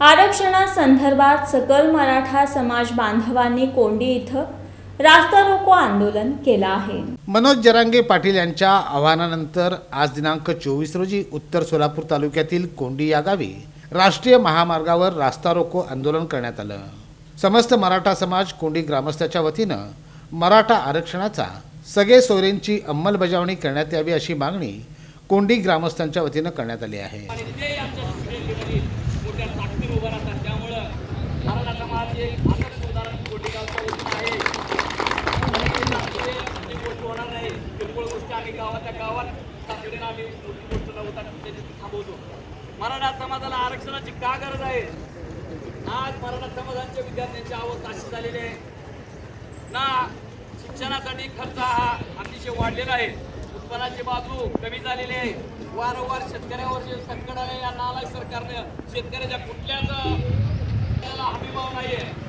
आरक्षणासंदर्भात सकल मराठा समाज बांधवांनी कोंडी इथं रास्ता रोको आंदोलन केलं आहे. मनोज जरांगे पाटील यांच्या आव्हानानंतर आज दिनांक चोवीस रोजी उत्तर सोलापूर तालुक्यातील कोंडी या गावी राष्ट्रीय महामार्गावर रास्ता रोको आंदोलन करण्यात आलं. समस्त मराठा समाज कोंडी ग्रामस्थाच्या वतीनं मराठा आरक्षणाचा सगळे सोयरींची अंमलबजावणी करण्यात यावी अशी मागणी कोंडी ग्रामस्थांच्या वतीनं करण्यात आली आहे. मराठा समाज आदर्श उदाहरण कोटेगावचं उदाहरण आहे. आणि गोष्ट होणार नाही. किरकोळ गोष्ट आम्ही गावाच्या गावात ताकदीने आम्ही मोठी गोष्ट नव्हता त्याची थांबवतो. मराठा समाजाला आरक्षणाची का गरज आहे? आज मराठा समाजांच्या विद्यार्थ्यांची अवस्था अशी झालेली आहे. ना शिक्षणासाठी खर्च हा अतिशय वाढलेला आहे. उत्पन्नाची बाजू कमी झालेली आहे. वारंवार शेतकऱ्यावर जे संकट आले या नालायक सरकारनं शेतकऱ्याच्या कुठल्याच Hadi.